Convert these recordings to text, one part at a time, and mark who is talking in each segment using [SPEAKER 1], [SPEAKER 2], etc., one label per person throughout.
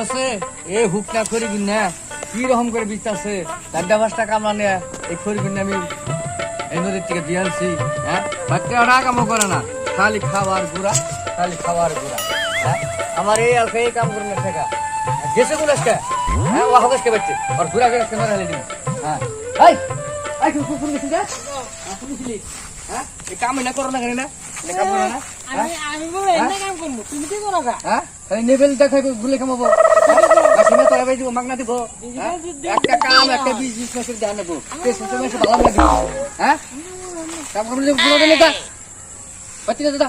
[SPEAKER 1] আছে, এ হুক না করি না, কি রকম করে বিচারছে চারটা পাঁচটা কামলা নেয়া এই করি না আমি। এই নদীর থেকে আনছি হ্যাঁ? বাচ্চারা কামও করে না, খালি খাবার গুড়া, খালি খাবার গুড়া হ্যাঁ? আমার এই আর এই কাম করে না শেখা গেছে কোন হ্যাঁ ও হাবাস কে বাচ্চে আর ঘুরা ঘুরা কেন হ্যাঁ। হ্যাঁ? কাম না করো না কেন না? কাম করো না?
[SPEAKER 2] আমি আমি বলে এনে কাম করব। তুমি কি করো
[SPEAKER 1] হ্যাঁ? নেবেল দেখাই ঘুরলে কামাবো মাসিমা তোরা ভাই দিব মাগনা দিব? একটা কাম একটা বিজনেস মাসের ধ্যান নেব। বেশ মাসে মাসে ভালো লাগে। হ্যাঁ? কাম করলে গুলো দেনে দা বাতি দাদা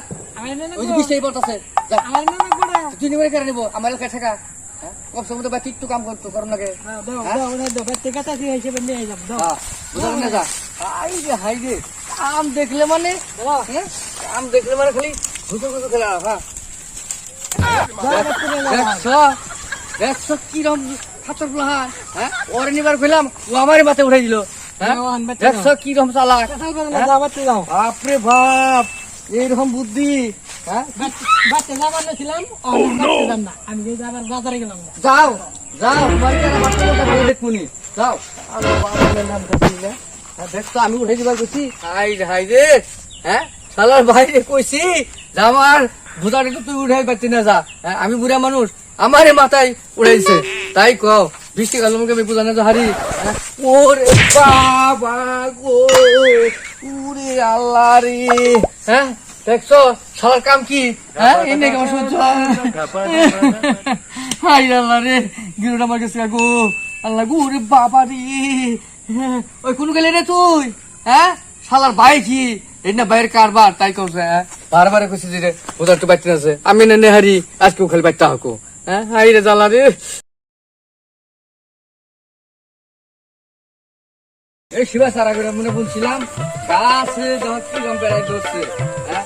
[SPEAKER 1] ওই যে বৃষ্টি পড়তেছে।
[SPEAKER 2] আমার নামে
[SPEAKER 1] তুই নিবে কেন নেব? আমার এলাকায় থাকা। কম সময় তো একটু করতো লাগে
[SPEAKER 2] হ্যাঁ
[SPEAKER 1] হ্যাঁ? হ্যাঁ যা। হাই রে দেখলে মানে? হ্যাঁ। দেখলে মানে খালি ঘুষো ঘুষো খেলা হ্যাঁ। দেখছ দেখছ কিরম খাতর প্লাহান হ্যাঁ? ওরে নিবার ও আমারই মাথায় উঠাই দিল হ্যাঁ? দেখছ কিরম চালাক
[SPEAKER 2] যাও।
[SPEAKER 1] বাপরে বাপ এইরকম বুদ্ধি। হ্যাঁ
[SPEAKER 2] বাচ্চা- বাচ্চা যাবার না। আমি যে বাজারে গেলাম।
[SPEAKER 1] যাও যাও হ্যাঁ, আমি উঠে দিবার হাই হাই রে। হ্যাঁ? শালার ভাইরে কইছি যে আমার ভুতাটা তুই উঠে পাচ্ছি না যা। হ্যাঁ, আমি বুড়া মানুষ আমারে মাথায় উড়াইছে। তাই কও বৃষ্টি কাল মুখে আমি বুঝানো তো হারি। হ্যাঁ, ওরে বাবা গো উরে আল্লাহ রে। হ্যাঁ? দেখছ? শালার কাম কি? হ্যাঁ? এই নাকি আমার সহ্য হাই আল্লাহ রে গিরুটা আমার কাছে গো। আল্লাহ গো রে বাবা রে। হ্যাঁ, ওই কোন গেলে রে তুই? হ্যাঁ? শালার ভাই কি? এই না বাইরের কারবার তাই কইছে হ্যাঁ? বারবার কইছে যে ওদের তো বাইতে আছে। আমি না নেহারি আজকেও খালি বাইতে হাকো হ্যাঁ? হাই রে জ্বালা রে। এই শিবা সারা করে মনে বলছিলাম গাছে ধরছি ধরছে। হ্যাঁ?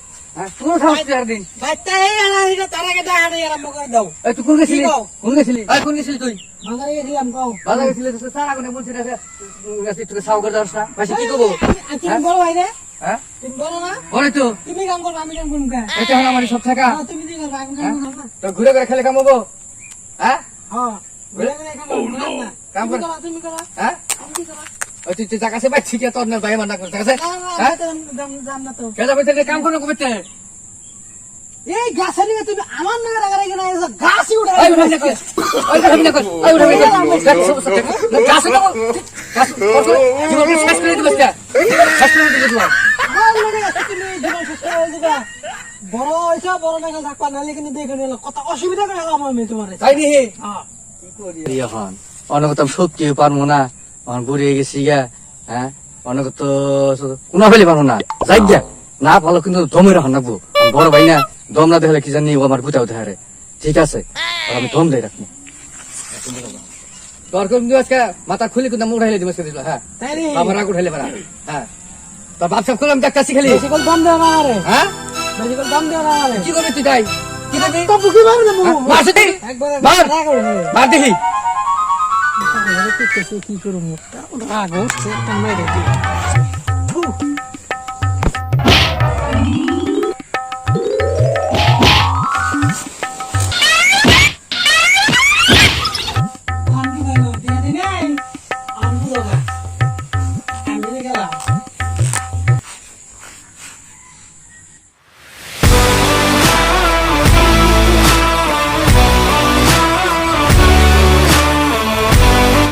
[SPEAKER 1] করে করে ঘুরে ঘুরে খেলে কামাবো হ্যাঁ?
[SPEAKER 2] হ্যাঁ, কাম
[SPEAKER 1] কর।
[SPEAKER 2] করো, তুমি করো,
[SPEAKER 1] হ্যাঁ?
[SPEAKER 2] করো?
[SPEAKER 1] তুই ভাই ঠিক আছে ভাই মানা করে হ্যাঁ?
[SPEAKER 2] তো।
[SPEAKER 1] কাম করো
[SPEAKER 2] এই গাছের নিয়ে তুমি আমার নামে? গাছই উঠে আমার। বড় হয়েছ বড় থাকবা নাহলে কিন্তু দেখে নিল। কত অসুবিধা করে গেলাম আমি তোমার।
[SPEAKER 1] তাই নি?
[SPEAKER 2] হ্যাঁ।
[SPEAKER 1] সত্যি পারব না। এখন বুড়ি হয়ে গেছি গা হ্যাঁ? অনগত কোনো ফেলে পারব না। যাই গা না ভালো কিন্তু দমে রাখুন রাখব বড় ভাই না দম না দেখলে কি জানি ও আমার গুতাও দেখারে ঠিক আছে আমি দম দেই রাখব। তোর কিন্তু আজকে মাথা খুলি কিন্তু মুখ ঢাইলে দিবস দিল হ্যাঁ? বাবার রাগ উঠাইলে পারা হ্যাঁ? তোর বাপ সব করলাম দেখতেছি খালি।
[SPEAKER 2] বেশি করে দাম দেওয়া না
[SPEAKER 1] হ্যাঁ?
[SPEAKER 2] বেশি করে দাম দেওয়া না
[SPEAKER 1] কি করবি তুই তাই? কি করবি?
[SPEAKER 2] তো বুকি মারে দেবো
[SPEAKER 1] হ্যাঁ, মার সেদিন।
[SPEAKER 2] একবারে
[SPEAKER 1] মার। মার দেখি।
[SPEAKER 2] কি করব রাগ হচ্ছে একটা মেরে দিই